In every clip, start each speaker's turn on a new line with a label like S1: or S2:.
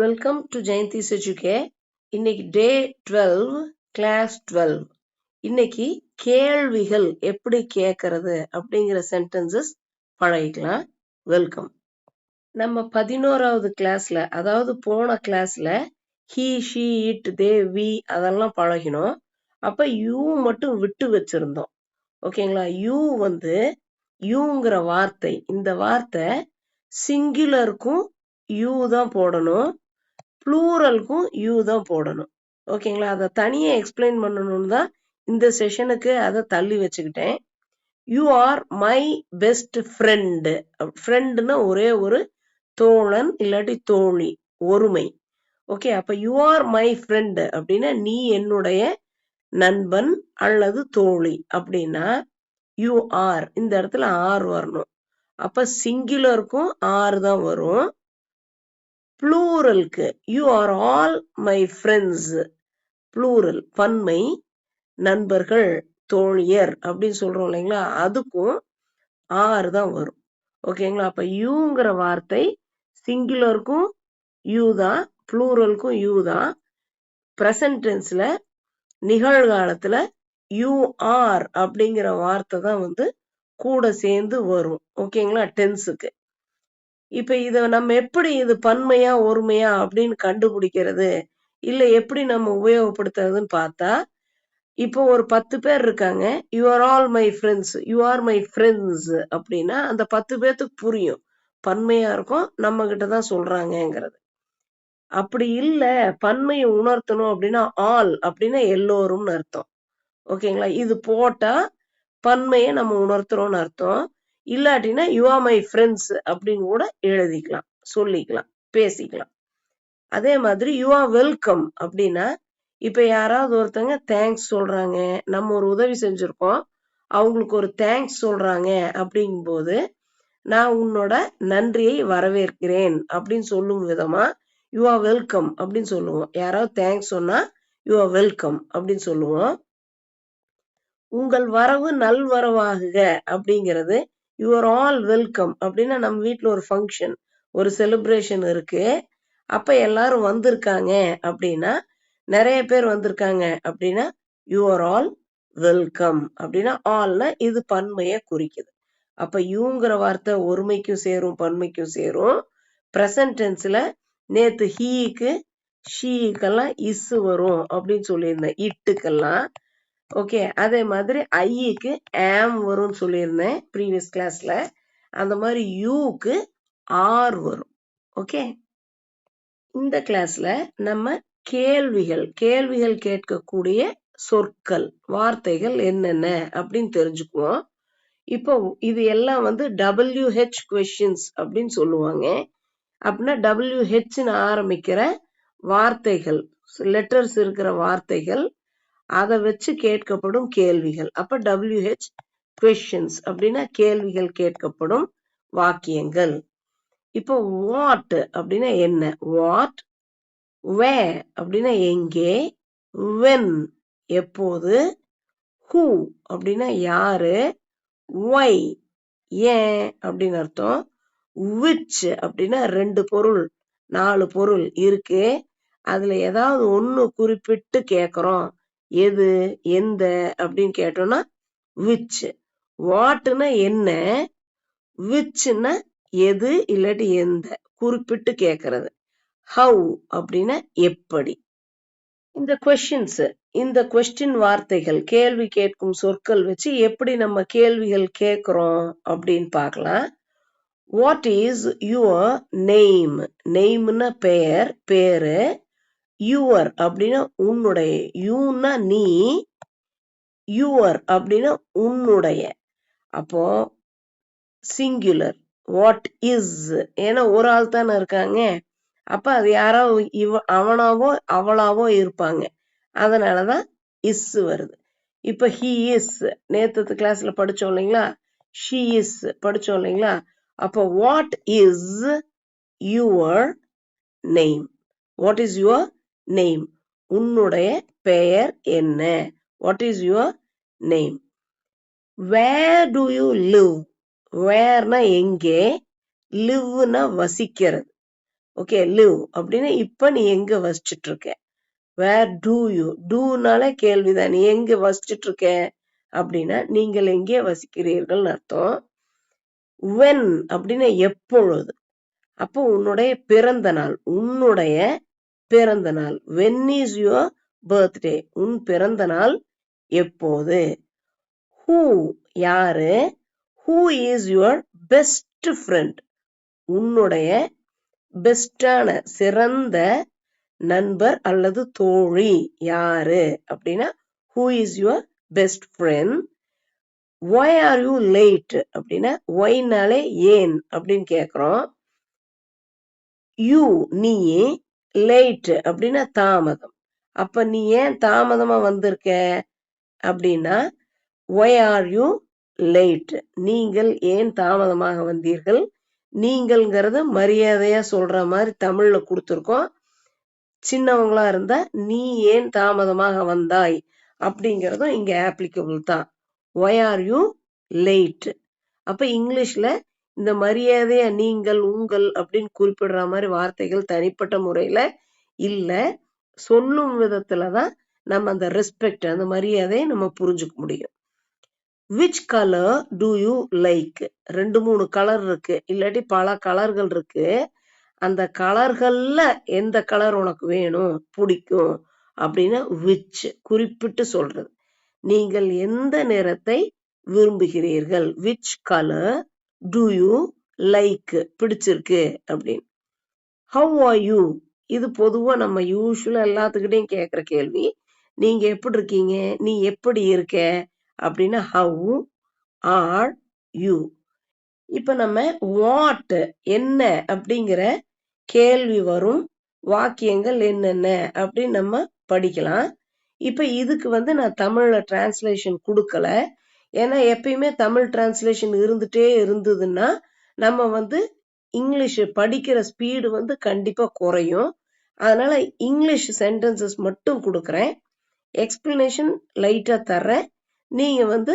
S1: Welcome to Jayanthi's எஜுகே இன்னைக்கு டே twelve class twelve இன்னைக்கு கேள்விகள் எப்படி கேட்கறது அப்படிங்கிற சென்டென்சஸ் பழகிக்கலாம். வெல்கம் நம்ம பதினோராவது கிளாஸ்ல அதாவது போன கிளாஸ்ல he she it they we அதெல்லாம் பழகினோம். அப்ப யூ மட்டும் விட்டு வச்சிருந்தோம். ஓகேங்களா யூ வந்து யூங்கிற வார்த்தை இந்த வார்த்தை சிங்குலருக்கும் யூ தான் போடணும். ப்ளூரலுக்கும் யூ தான் போடணும். ஓகேங்களா அதை தனியாக எக்ஸ்பிளைன் பண்ணணும்னு தான் இந்த செஷனுக்கு அதை தள்ளி வச்சுக்கிட்டேன். You are my best friend ஃப்ரெண்டுன்னா ஒரே ஒரு தோழன் இல்லாட்டி தோழி ஒருமை. ஓகே அப்போ யூ ஆர் மை ஃப்ரெண்டு அப்படின்னா நீ என்னுடைய நண்பன் அல்லது தோழி அப்படின்னா யூ ஆர் இந்த இடத்துல ஆர் வரணும். அப்ப சிங்குலருக்கும் ஆறு தான் வரும். ப்ளூரலுக்கு you are all my friends plural பன்மை நண்பர்கள் தோழியர் அப்படின்னு சொல்கிறோம் இல்லைங்களா? அதுக்கும் ஆறு தான் வரும். ஓகேங்களா? அப்போ யூங்கிற வார்த்தை சிங்குலருக்கும் யூ தான் ப்ளூரலுக்கும் யூ தான். ப்ரெசன்ட் டென்ஸில் நிகழ்காலத்தில் யூ ஆர் அப்படிங்கிற வார்த்தை தான் வந்து கூட சேர்ந்து வரும். ஓகேங்களா? டென்ஸுக்கு இப்ப இத நம்ம எப்படி இது பன்மையா ஒருமையா அப்படின்னு கண்டுபிடிக்கிறது? இல்ல எப்படி நம்ம உபயோகப்படுத்துறதுன்னு பார்த்தா இப்போ ஒரு பத்து பேர் இருக்காங்க. You are all my friends you are my friends அப்படின்னா அந்த பத்து பேர்த்துக்கு புரியும். பன்மையா இருக்கும் நம்ம கிட்ட தான் சொல்றாங்கங்கிறது. அப்படி இல்லை பன்மையை உணர்த்தணும் அப்படின்னா ஆல் அப்படின்னா எல்லோரும்னு அர்த்தம். ஓகேங்களா? இது போட்டா பன்மையை நம்ம உணர்த்துறோம்னு அர்த்தம். இல்லாட்டினா யூ ஆர் மை ஃப்ரெண்ட்ஸ் அப்படின்னு கூட எழுதிக்கலாம் சொல்லிக்கலாம் பேசிக்கலாம். அதே மாதிரி யூ ஆர் வெல்கம் அப்படின்னா இப்ப யாராவது ஒருத்தங்க தேங்க்ஸ் சொல்றாங்க நம்ம ஒரு உதவி செஞ்சிருக்கோம் அவங்களுக்கு ஒரு தேங்க்ஸ் சொல்றாங்க அப்படிங்கும்போது நான் உன்னோட நன்றியை வரவேற்கிறேன் அப்படின்னு சொல்லும் விதமா யூ ஆர் வெல்கம் அப்படின்னு சொல்லுவோம். யாராவது தேங்க்ஸ் சொன்னா யூ ஆர் வெல்கம் அப்படின்னு சொல்லுவோம். உங்கள் வரவு நல்வரவாகுக அப்படிங்கிறது யூ ஆர் ஆல் வெல்கம் அப்படின்னா நம்ம வீட்டில் ஒரு ஃபங்க்ஷன் ஒரு செலிப்ரேஷன் இருக்கு. அப்ப எல்லாரும் வந்திருக்காங்க அப்படின்னா நிறைய பேர் வந்திருக்காங்க அப்படின்னா யூ ஆர் ஆல் வெல்கம் அப்படின்னா ஆல்னா இது பன்மையை குறிக்குது. அப்ப யூங்கிற வார்த்தை ஒருமைக்கும் சேரும் பன்மைக்கும் சேரும். ப்ரெசன்ட் டென்ஸ்ல நேத்து ஹீக்கு ஷீக்கெல்லாம் இஸ் வரும் அப்படின்னு சொல்லியிருந்தேன். இட்டுக்கெல்லாம். ஓகே அதே மாதிரி ஐக்கு ஆம் வரும்னு சொல்லியிருந்தேன் ப்ரீவியஸ் கிளாஸ்ல அந்த மாதிரி யூக்கு ஆர் வரும். ஓகே இந்த கிளாஸ்ல நம்ம கேள்விகள் கேள்விகள் கேட்கக்கூடிய சொற்கள் வார்த்தைகள் என்னென்ன அப்படின்னு தெரிஞ்சுக்குவோம். இப்போ இது எல்லாம் வந்து டபிள்யூஹெச் கொஷின்ஸ் அப்படின்னு சொல்லுவாங்க. அப்படின்னா டபிள்யூஹெச்னு ஆரம்பிக்கிற வார்த்தைகள் லெட்டர்ஸ் இருக்கிற வார்த்தைகள் அதை வச்சு கேட்கப்படும் கேள்விகள். அப்ப டபிள்யூஹெச் கொஷின்ஸ் அப்படின்னா கேள்விகள் கேட்கப்படும் வாக்கியங்கள். இப்போ வாட் அப்படின்னா என்ன? வாட் வே அப்படின்னா எங்கே? வென் எப்போது? ஹூ அப்படின்னா யாரு? ஒய் ஏன் அப்படின்னு அர்த்தம். விச் அப்படின்னா ரெண்டு பொருள் நாலு பொருள் இருக்கு. அதுல ஏதாவது ஒன்று குறிப்பிட்டு கேக்குறோம். எது எந்த அப்படின்னு கேட்டோம்னா விச் வாட்டுனா என்ன விச்னா எது இல்லாட்டி எந்த. குறிப்பிட்டு கேக்குறது. ஹவு அப்படின்னா எப்படி. இந்த கொஸ்டின்ஸ் இந்த கொஸ்டின் வார்த்தைகள் கேள்வி கேட்கும் சொற்கள் வச்சு எப்படி நம்ம கேள்விகள் கேட்குறோம் அப்படின்னு பார்க்கலாம். வாட் இஸ் யுவர் நெய்ம் நெய்ம்னா பெயர் பேரு. யுவர் அப்படின்னா உன்னுடைய யூன்னா நீ யுவர் அப்படின்னா உன்னுடைய. அப்போ சிங்குலர் வாட் இஸ் ஏன்னா ஒரு ஆள் தானே இருக்காங்க. அப்ப அது யாரோ இவ அவனாவோ அவளாவோ இருப்பாங்க. அதனாலதான் இஸ் வருது. இப்ப ஹி இஸ் நேத்து கிளாஸ்ல படிச்சோம் இல்லைங்களா? ஷி இஸ் படிச்சோம் இல்லைங்களா? அப்போ what is your name what is your name உன்னுடைய பெயர் என்ன? What is your name where do you live வேர்னா எங்கே? லிவ்னா வசிக்கிறது. ஓகே லிவ் அப்படின்னா இப்போ நீ எங்க வசிச்சுட்டு இருக்க வேர் டூ யூ டூனால கேள்விதான். நீ எங்க வசிச்சுட்டு இருக்க அப்படின்னா நீங்கள் எங்கே வசிக்கிறீர்கள் அர்த்தம். வென் அப்படின்னா எப்பொழுது? அப்போ உன்னுடைய பிறந்த நாள் உன்னுடைய பிறந்த நாள். வென் இஸ் யுவர் பர்த்டே உன் பிறந்த நாள் எப்போது? ஹூ யாரு? Who is your best friend உன்னுடைய பெஸ்டான சிறந்த நண்பர் அல்லது தோழி யாரு? அப்படின்னா who is your best friend why are you late அப்படின்னா ஒய்னாலே ஏன்? அப்படின்னு கேக்குறோம். யூ நீ லேட் அப்படின்னா தாமதம். அப்ப நீ ஏன் தாமதமா வந்திருக்க? அப்படின்னா ஒய் ஆர் யூ லேட் நீங்கள் ஏன் தாமதமாக வந்தீர்கள்? நீங்கள்ங்கிறது மரியாதையா சொல்ற மாதிரி தமிழ்ல கொடுத்துருக்கோம். சின்னவங்களா இருந்தா நீ ஏன் தாமதமாக வந்தாய்? அப்படிங்கிறதும் இங்க ஆப்ளிகபிள் தான். ஒய் ஆர் யூ லேட் அப்ப இங்கிலீஷ்ல இந்த மரியாதைய நீங்கள் உங்கள் அப்படின்னு குறிப்பிடுற மாதிரி வார்த்தைகள் தனிப்பட்ட முறையில இல்ல. சொல்லும் விதத்துலதான் நம்ம அந்த ரெஸ்பெக்ட் அந்த மரியாதையை நம்ம புரிஞ்சுக்க முடியும். Which colour do you like ரெண்டு மூணு கலர் இருக்கு. இல்லாட்டி பல கலர்கள் இருக்கு. அந்த கலர்கள்ல எந்த கலர் உனக்கு வேணும் பிடிக்கும் அப்படின்னா விச் குறிப்பிட்டு சொல்றது. நீங்கள் எந்த நிறத்தை விரும்புகிறீர்கள்? Which colour do you like பிடிச்சிருக்கு அப்படின்னு. ஹவ் ஆர் யூ இது பொதுவாக நம்ம யூஸ்வலாக எல்லாத்துக்கிட்டையும் கேட்குற கேள்வி. நீங்கள் எப்படி இருக்கீங்க? நீ எப்படி இருக்க? அப்படின்னா ஹவ் ஆர் யூ இப்போ நம்ம வாட் என்ன அப்படிங்கிற கேள்வி வரும். வாக்கியங்கள் என்னென்ன அப்படின்னு நம்ம படிக்கலாம். இப்போ இதுக்கு வந்து நான் தமிழில் டிரான்ஸ்லேஷன் கொடுக்கல. ஏன்னா எப்பயுமே தமிழ் டிரான்ஸ்லேஷன் இருந்துட்டே இருந்ததுன்னா நம்ம வந்து இங்கிலீஷ் படிக்கிற ஸ்பீடு வந்து கண்டிப்பாக குறையும். அதனால இங்கிலீஷ் சென்டென்சஸ் மட்டும் கொடுக்குறேன். எக்ஸ்பிளனேஷன் லைட்டாக தர்றேன். நீங்கள் வந்து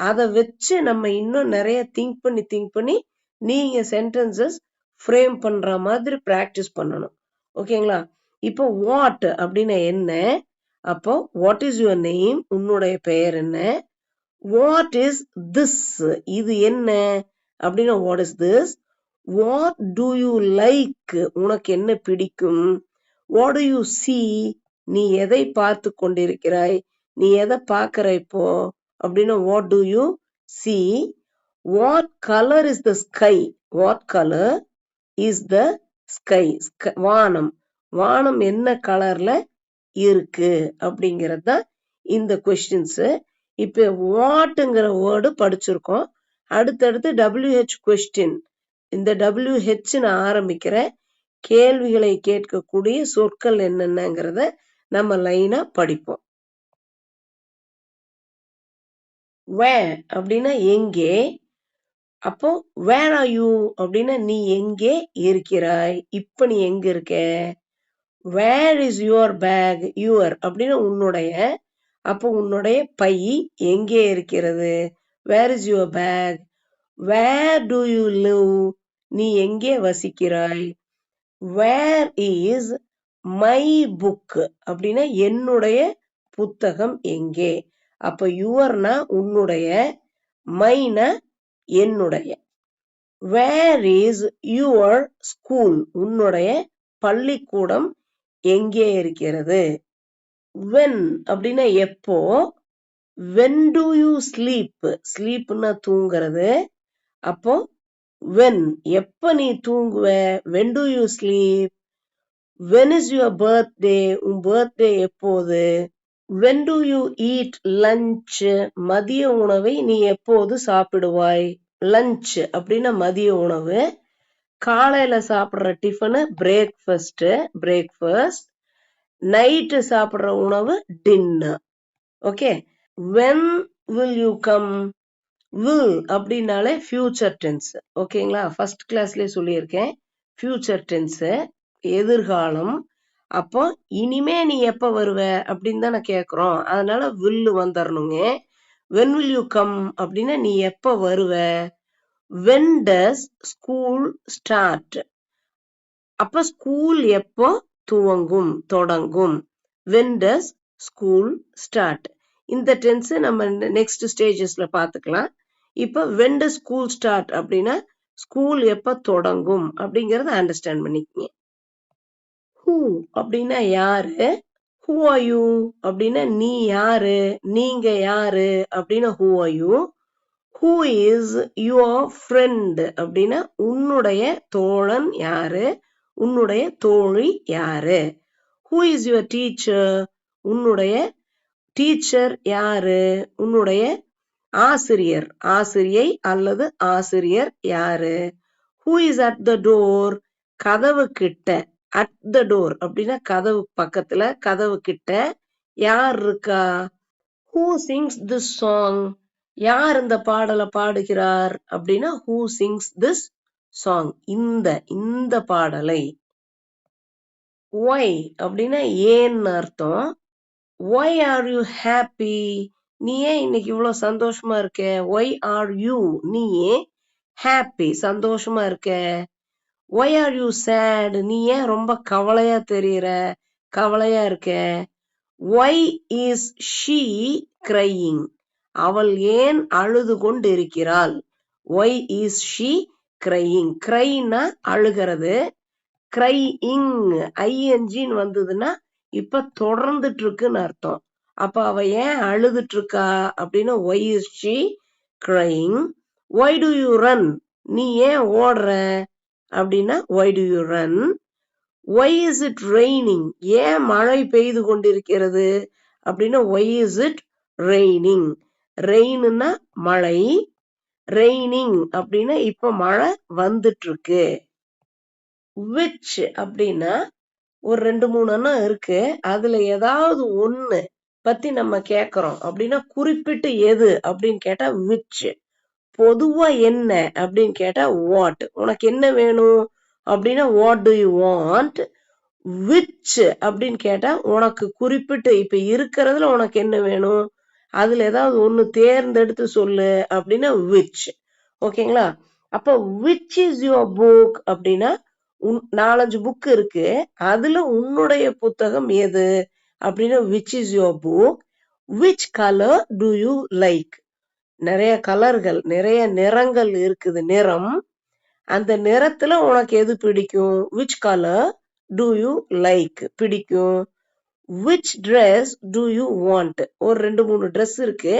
S1: அதை வச்சு நம்ம இன்னும் நிறைய திங்க் பண்ணி திங்க் பண்ணி நீங்கள் சென்டென்சஸ் ஃப்ரேம் பண்ணுற மாதிரி ப்ராக்டிஸ் பண்ணணும். ஓகேங்களா? இப்போ வாட் அப்படின்னா என்ன? அப்போ வாட் இஸ் யுவர் நேம் உன்னுடைய பெயர் என்ன? வாட் இஸ் திஸ் இது என்ன? அப்படின்னா what is this what do you like உனக்கு என்ன பிடிக்கும்? வாட் டு யூ சி நீ எதை பார்த்து கொண்டிருக்கிறாய்? நீ எதை பார்க்கிற இப்போ? அப்படின்னா what do you see what colour is the sky what colour is the sky வானம். வானம் என்ன கலர்ல இருக்கு? அப்படிங்கிறது தான் இந்த கொஸ்டின்ஸ் இப்ப வாட்டுங்கிற வேர்டு படிச்சிருக்கோம். அடுத்தடுத்து டபிள்யூஹெச் கொஸ்டின் இந்த டபிள்யூஹெச் நான் ஆரம்பிக்கிற கேள்விகளை கேட்கக்கூடிய சொற்கள் என்னென்னங்கிறத நம்ம லைனா படிப்போம். வே அப்படின்னா எங்கே? அப்போ வேர் ஆர் யூ அப்படின்னா நீ எங்கே இருக்கிறாய்? இப்ப நீ எங்க இருக்க? Where is your bag your அப்படின்னா உன்னுடைய அப்போ உன்னுடைய பை எங்கே இருக்கிறது? Where is your bag where do you live நீ எங்கே வசிக்கிறாய்? வேர் இஸ் மை புக் அப்படின்னா என்னுடைய புத்தகம் எங்கே? அப்ப யுவர்னா உன்னுடைய மைனா என்னுடைய. வேர் இஸ் யுவர் ஸ்கூல் உன்னுடைய பள்ளிக்கூடம் எங்கே இருக்கிறது? வென் அப்படின்னா எப்போ? வென் டு யூ ஸ்லீப் ஸ்லீப்னா தூங்குறது. அப்போ வென் எப்ப நீ தூங்குவ? When do you sleep when is your birthday உன் பர்த்டே எப்போது? When do you eat lunch மதிய உணவை நீ எப்போது சாப்பிடுவாய்? லஞ்ச் அப்படின்னா மதிய உணவு. காலையில சாப்பிடுற டிஃபனு பிரேக்ஃபஸ்ட் பிரேக்ஃபாஸ்ட் நைட்டு சாப்பிட்ற உணவு dinner okay when will you come will அப்படின்னாலே ஃபியூச்சர் டென்ஸ் ஓகேங்களா ஃபர்ஸ்ட் கிளாஸ்லேயே சொல்லியிருக்கேன். ஃபியூச்சர் டென்ஸு எதிர்காலம். அப்போ இனிமே நீ எப்போ வருவ அப்படின்னு தான் நான் கேட்குறோம். அதனால வில்லு வந்துடணுங்க வென் வில் யூ கம் அப்படின்னா நீ எப்போ வருவ? வென் டஸ் ஸ்கூல் ஸ்டார்ட் அப்போ ஸ்கூல் எப்போ? துவங்கும் தொடங்கும். வென் டஸ் ஸ்கூல் ஸ்டார்ட் இந்த டென்ஸ் நம்ம நெக்ஸ்ட் ஸ்டேஜஸ்ல பாத்துக்கலாம் இப்ப வென் டஸ் ஸ்கூல் ஸ்டார்ட் அப்படின்னா ஸ்கூல் எப்ப தொடங்கும் அப்படிங்கறத அண்டர்ஸ்டாண்ட் பண்ணிக்கங்க. ஹூ அப்படின்னா யாரு? ஹூ ஆயூ அப்படின்னா நீ யாரு? நீங்க யாரு? அப்படின்னா who are you who is your friend அப்படின்னா உன்னுடைய தோழன் யாரு? உன்னுடைய தோழி யாரு? ஹூ இஸ் யுவர் டீச்சர் உன்னுடைய டீச்சர் யாரு? உன்னுடைய ஆசிரியர் ஆசிரியை அல்லது ஆசிரியர் யாரு? Who is at the door கதவு கிட்ட அட் த டோர் அப்படின்னா கதவு பக்கத்துல கதவு கிட்ட யார் இருக்கா? ஹூ சிங்ஸ் திஸ் சாங் யார் இந்த பாடலை பாடுகிறார் அப்படின்னா ஹூ சிங்ஸ் திஸ் சாங் இந்த இந்த பாடலை ஒய் அப்படின்னா ஏன்னு அர்த்தம். ஒய் ஆர் யூ ஹாப்பி நீ ஏன் இன்னைக்கு இவ்வளவு சந்தோஷமா இருக்க? ஒய் ஆர் யூ நீ ஏன் ஹாப்பி சந்தோஷமா இருக்க? ஒய் ஆர் யூ சேட் நீ ஏன் ரொம்ப கவலையா தெரியுற? கவலையா இருக்க? ஒய் இஸ் ஷீ கிரையிங் அவள் ஏன் அழுது கொண்டு இருக்கிறாள் ஒய் இஸ் ஷீ கிரையிங் கிரைனா அழுகிறது. கிரை ஐஎன்ஜின்னு வந்ததுன்னா இப்ப தொடர்ந்துட்டு இருக்குன்னு அர்த்தம். அப்ப அவ ஏன் அழுதுட்டு இருக்கா அப்படின்னு why is crying why do you run நீ ஏன் ஓடுற? அப்படின்னா why do you run why is it raining ஏன் மழை பெய்து கொண்டிருக்கிறது? அப்படின்னா ஒய் இஸ் இட் ரெய்னிங் ரெயின்னா மழை. ரெய்னிங் அப்படின்னா இப்ப மழை வந்துட்டு இருக்கு விச் அப்படின்னா ஒரு ரெண்டு மூணு எண்ணம் இருக்கு. அதுல ஏதாவது ஒண்ணு பத்தி நம்ம கேக்குறோம். அப்படின்னா குறிப்பிட்டு எது அப்படின்னு கேட்டா விச் பொதுவா என்ன அப்படின்னு கேட்டா வாட் உனக்கு என்ன வேணும்? அப்படின்னா what do you want which அப்படின்னு கேட்டா உனக்கு குறிப்பிட்டு இப்ப இருக்கிறதுல உனக்கு என்ன வேணும்? அதுல ஏதாவது ஒண்ணு தேர்ந்தெடுத்து சொல்லு அப்படின்னா விச் ஓகேங்களா? அப்ப விச் இஸ் யுவர் புக் அப்படின்னா உன் நாலஞ்சு புக் இருக்கு. அதுல உன்னுடைய புத்தகம் எது? அப்படின்னா which is your book which colour do you like நிறைய கலர்கள் நிறைய நிறங்கள் இருக்குது. நிறம். அந்த நிறத்துல உனக்கு எது பிடிக்கும்? Which colour do you like பிடிக்கும். Which dress do you want ஒரு ரெண்டு மூணு ட்ரெஸ் இருக்கு.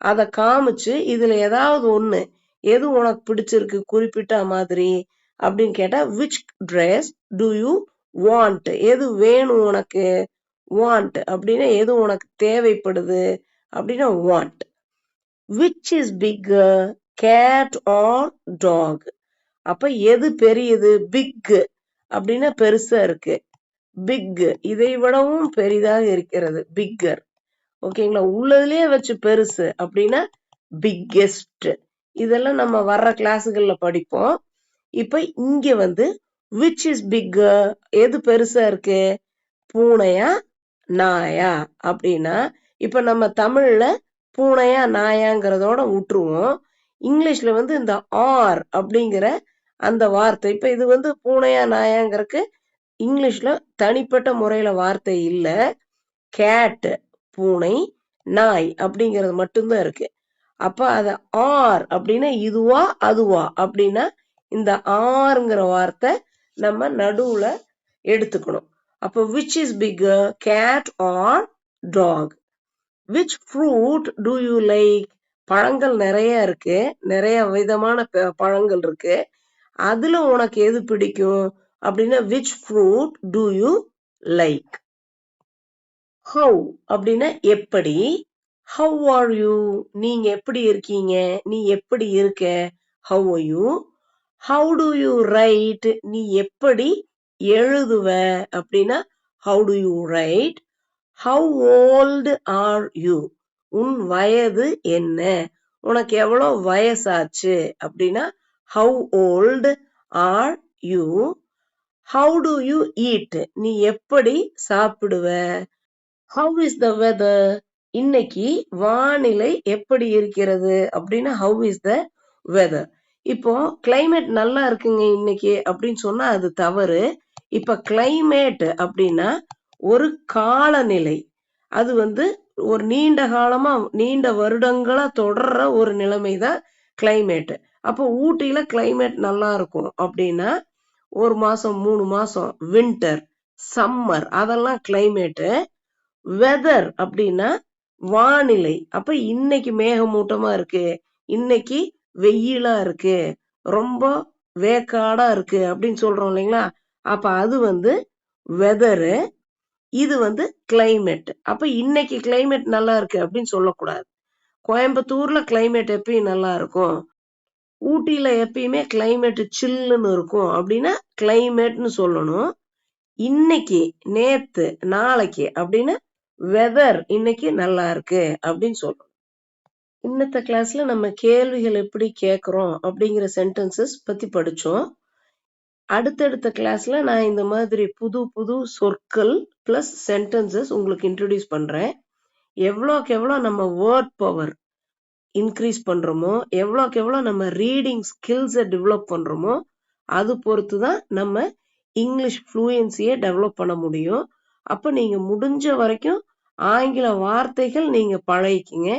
S1: அதை காமிச்சு இதுல ஏதாவது ஒண்ணு எது உனக்கு பிடிச்சிருக்கு குறிப்பிட்ட மாதிரி அப்படின்னு கேட்டா which dress do you want எது வேணும் உனக்கு? வாண்ட் அப்படின்னா எது உனக்கு தேவைப்படுது அப்படின்னா want which is big cat or dog அப்ப எது பெரியது? பிக் அப்படின்னா பெருசா இருக்கு. பிக் இதை விடவும் பெரிதாக இருக்கிறது பிக்கர் ஓகேங்களா? உள்ளதுலயே வச்சு பெருசு அப்படின்னா பிக்கெஸ்ட் இதெல்லாம் நம்ம வர்ற கிளாஸுகள்ல படிப்போம். இப்ப இங்க வந்து விச் இஸ் பிக்கர் எது பெருசா இருக்கு? பூனையா நாயா? அப்படின்னா இப்ப நம்ம தமிழ்ல பூனையா நாயாங்கிறதோட விட்டுருவோம் இங்கிலீஷ்ல வந்து இந்த ஆர் அப்படிங்கிற அந்த வார்த்தை. இப்ப இது வந்து பூனையா நாயாங்கிறதுக்கு இங்கிலீஷ்ல தனிப்பட்ட முறையில வார்த்தை இல்ல. கேட் பூனை நாய் அப்படிங்கிறது மட்டும்தான் இருக்கு. அப்ப அத ஆர் அப்படின்னா இதுவா அதுவா அப்படின்னா இந்த ஆறுங்கிற வார்த்தை நம்ம நடுவுல எடுத்துக்கணும். அப்போ which is bigger cat or dog which fruit do you like பழங்கள் நிறைய இருக்கு. நிறைய விதமான ப- பழங்கள் இருக்கு. அதுல உனக்கு எது பிடிக்கும்? அப்படின்னா which fruit do you like how அப்படின்னா எப்படி? ஹவ் ஆர் யூ நீங்க எப்படி இருக்கீங்க? நீ எப்படி இருக்க? How are you how do you write நீ எப்படி எழுதுவ? அப்படின்னா how do you write how old are you உன் வயது என்ன? உனக்கு எவ்வளோ வயசாச்சு? அப்படின்னா how old are you how do you eat நீ எப்படி சாப்பிடுவ? ஹவ் இஸ் த வெதர் இன்னைக்கு வானிலை எப்படி இருக்கிறது? அப்படின்னா ஹவ் இஸ் த வெதர் இப்போ கிளைமேட் நல்லா இருக்குங்க இன்னைக்கு அப்படின்னு சொன்னா அது தவறு. இப்ப கிளைமேட் அப்படின்னா ஒரு காலநிலை. அது வந்து ஒரு நீண்ட காலமா நீண்ட வருடங்களா தொடர்ற ஒரு நிலைமை தான் கிளைமேட் அப்போ ஊட்டியில கிளைமேட் நல்லா இருக்கும் அப்படின்னா ஒரு மாசம் மூணு மாசம் வின்டர் சம்மர் அதெல்லாம் கிளைமேட்டு வெதர் அப்படின்னா வானிலை. அப்ப இன்னைக்கு மேகமூட்டமா இருக்கு. இன்னைக்கு வெயிலா இருக்கு. ரொம்ப வேக்காடா இருக்கு அப்படின்னு சொல்றோம் இல்லைங்களா? அப்ப அது வந்து வெதரு இது வந்து கிளைமேட் அப்ப இன்னைக்கு கிளைமேட் நல்லா இருக்கு அப்படின்னு சொல்லக்கூடாது. கோயம்புத்தூர்ல கிளைமேட் எப்பயும் நல்லா இருக்கும். ஊட்டியில் எப்பயுமே கிளைமேட் சில்லுன்னு இருக்கும். அப்படின்னா கிளைமேட்னு சொல்லணும். இன்னைக்கு நேத்து நாளைக்கு அப்படின்னு வெதர் இன்னைக்கு நல்லா இருக்கு அப்படின்னு சொல்லணும். இன்னத்த கிளாஸ்ல நம்ம கேள்விகள் எப்படி கேட்குறோம் அப்படிங்கிற சென்டென்சஸ் பத்தி படித்தோம் அடுத்தடுத்த கிளாஸ்ல நான் இந்த மாதிரி புது புது சொற்கள் பிளஸ் சென்டென்சஸ் உங்களுக்கு இன்ட்ரடியூஸ் பண்றேன். எவ்வளோக்கு எவ்வளோ நம்ம வேர்ட் பவர் இன்க்ரீஸ் பண்றோமோ எவ்வளோக்கு எவ்வளோ நம்ம ரீடிங் ஸ்கில்ஸை டெவலப் பண்றோமோ அது பொறுத்து தான் நம்ம இங்கிலீஷ் ஃப்ளூயன்சியை டெவலப் பண்ண முடியும். அப்போ நீங்கள் முடிஞ்ச வரைக்கும் ஆங்கில வார்த்தைகள் நீங்கள் பழகிக்கிங்க.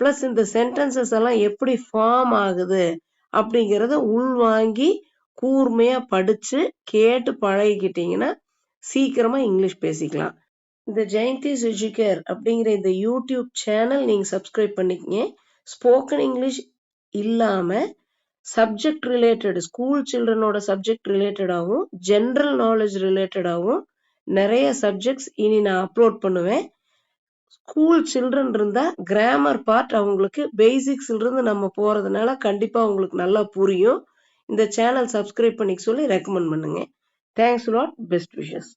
S1: ப்ளஸ் இந்த சென்டென்சஸ் எல்லாம் எப்படி ஃபார்ம் ஆகுது அப்படிங்கிறத உள்வாங்கி கூர்மையாக படித்து கேட்டு பழகிக்கிட்டீங்கன்னா சீக்கிரமாக இங்கிலீஷ் பேசிக்கலாம். இந்த ஜெயந்தி சுஜிகர் அப்படிங்கிற இந்த யூடியூப் சேனல் நீங்கள் சப்ஸ்கிரைப் பண்ணிக்கங்க. ஸ்போக்கன் இங்கிலீஷ் இல்லாமல் சப்ஜெக்ட் ரிலேட்டட் ஸ்கூல் சில்ட்ரனோட சப்ஜெக்ட் ரிலேட்டடாகவும் ஜென்ரல் நாலேஜ் ரிலேட்டடாகவும் நிறைய சப்ஜெக்ட்ஸ் இனி நான் அப்லோட் பண்ணுவேன். ஸ்கூல் சில்ட்ரன் இருந்தால் கிராமர் பார்ட் அவங்களுக்கு பேசிக்ஸ்ல இருந்து நம்ம போகிறதுனால கண்டிப்பாக அவங்களுக்கு நல்லா புரியும். இந்த சேனல் சப்ஸ்கிரைப் பண்ணிக்க சொல்லி ரெக்கமெண்ட் பண்ணுங்க. Thanks lot best wishes